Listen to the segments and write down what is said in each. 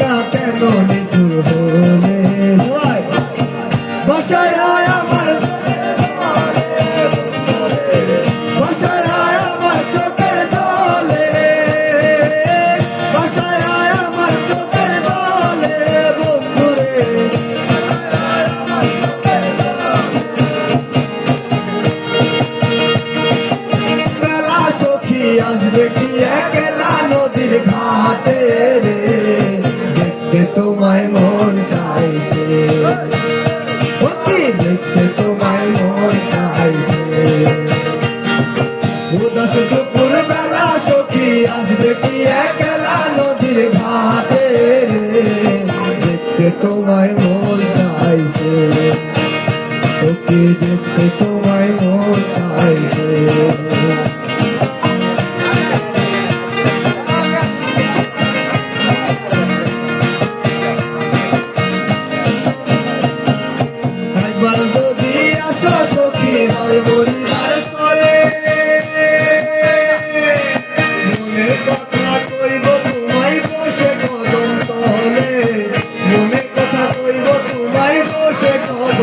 না কেন নিচুর বলে বসায় আমার বসায় আমার চোখের দলে বসায় আমার চোখের দলে বন্ধুরে। আসবে কি একলা নদীর ঘাটে রে? তোমায় মন চাইছে দেখতে তোমায় মন চাইছে উদাস দুপুর বেলা সখী আসবে কি একলা নদীর ঘাটে? দেখতে তোমায়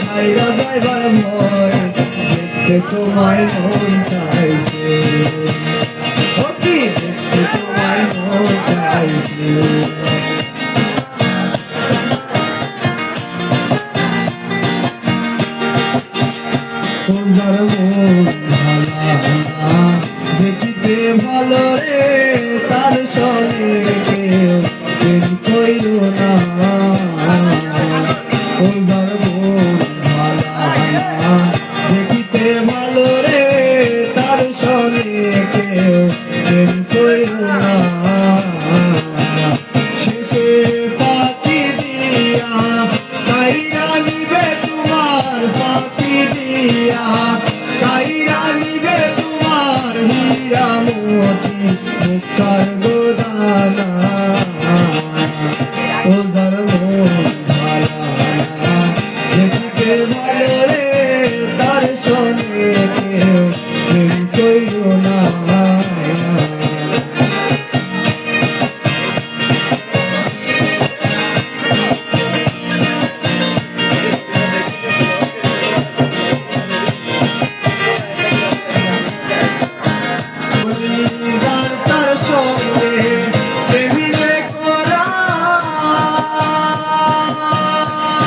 ছাইরা যাইবার ভয় দেখতে তোমায় মন চাইছে। দেখতে তোমায় মন চাইছে। মন ভালা রে, তার সঙ্গে কেউ কইল না। কেউ প্রেম কইল না শেষে নিবে তোমার হীরা মোতি মুক্তার গোদানা।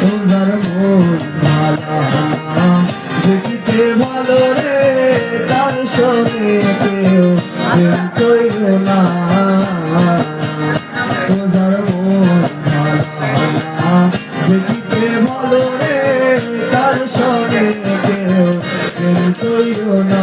তোমার মন ভালা দেখিতে ভালো রে, তার সঙ্গে কেউ কইল না। তোমার মন ভালা দেখিতে ভালো রে, তার সঙ্গে কেউ কইল না।